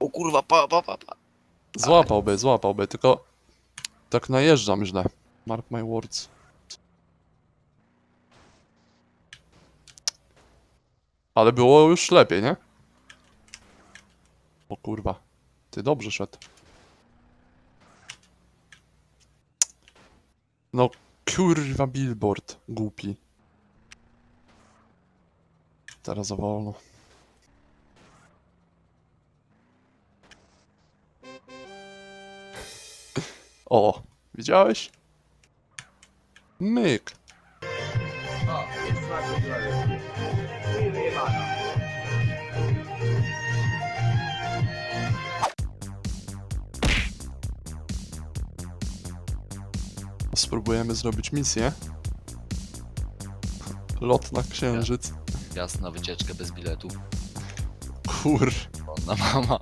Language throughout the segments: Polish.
O kurwa, pa, pa, pa, pa. Złapałby, złapałby, tylko tak najeżdżam źle. Mark my words. Ale było już lepiej, nie? O kurwa. Ty dobrze szedł. No kurwa billboard, głupi. Teraz za wolno. O, widziałeś? Myk. O, jest. I wyjebana. Spróbujemy zrobić misję. Lot na księżyc. Jasna wycieczkę bez biletu. Kur. Ona mama.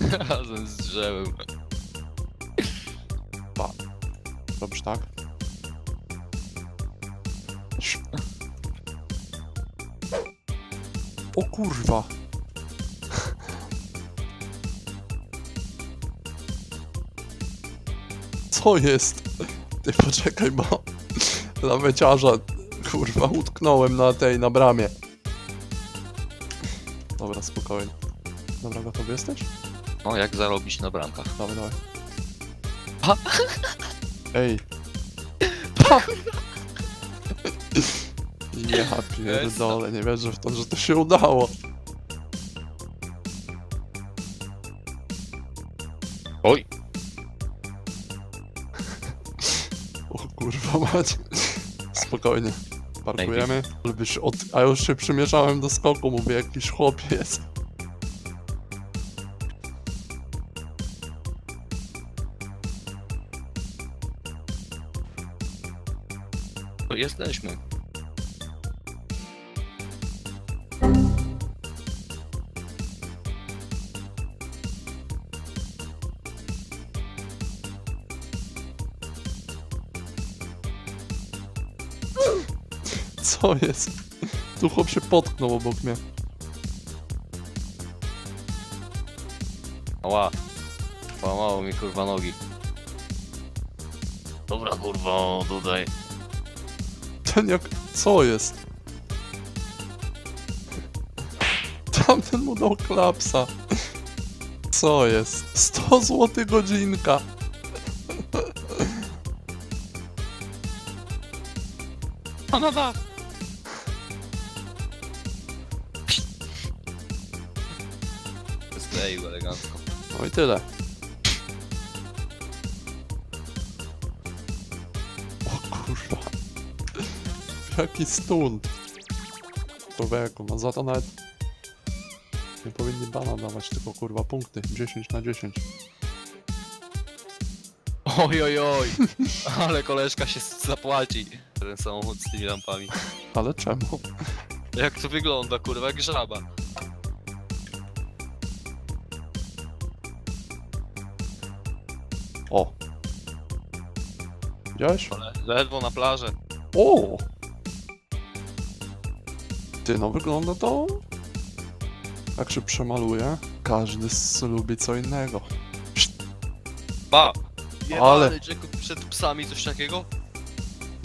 Razem z drzewem. Robisz tak? O kurwa. Co jest? Ty poczekaj, bo laweciarza kurwa utknąłem na tej, na bramie. Dobra, spokojnie. Dobra, gotowy jesteś? No, jak zarobić na bramkach? Dawaj, dawaj. Ha! Ej. Pa! Ja pierdolę, nie wierzę w to, że to się udało. Oj! O kurwa mać. Spokojnie. Parkujemy. Żebyś od... A już się przymierzałem do skoku, mówię, jakiś chłopiec. To jesteśmy. Co jest? Tu chłop się potknął obok mnie. Ała. Połamało mi kurwa nogi. Dobra kurwa, tutaj. Ten jak... Co jest? Tamten mu dał klapsa. Co jest? 100 zł godzinka. A tak. Skleił elegancko. No i tyle. O kurwa. Jaki stunt. Człowieku, no za to nawet nie powinni bana dawać, tylko kurwa punkty. 10 na 10. Oj, oj, oj. Ale koleżka się zapłaci. Ten samochód z tymi lampami. Ale czemu? Jak to wygląda, kurwa, jak żaba. O. Widziałeś? Ale ledwo na plażę. O! Ty, no wygląda to... Jak się przemaluje, każdy s- lubi co innego. Ba! Ale- Ale Jacku przed psami coś takiego?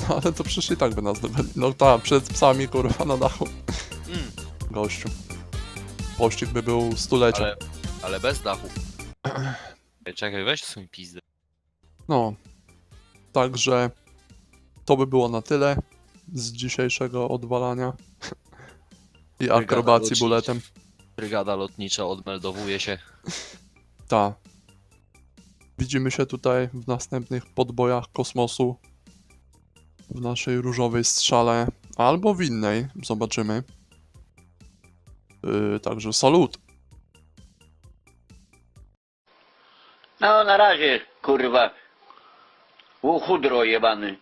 No, Ale to przecież i tak by nas dobyli. No tak, przed psami kurwa na dachu. Mm, Gościu. Pościg by był stulecia. ale, ale bez dachu. Ej, Czekaj, weź swój pizdę. No. Także to by było na tyle z dzisiejszego odwalania i akrobacji lotnicza. buletem. Brygada lotnicza odmeldowuje się. Ta. Widzimy się tutaj w następnych podbojach kosmosu. W naszej różowej strzale. Albo w innej. Zobaczymy. Yy, także salut. No na razie, kurwa. Uchudro jebany.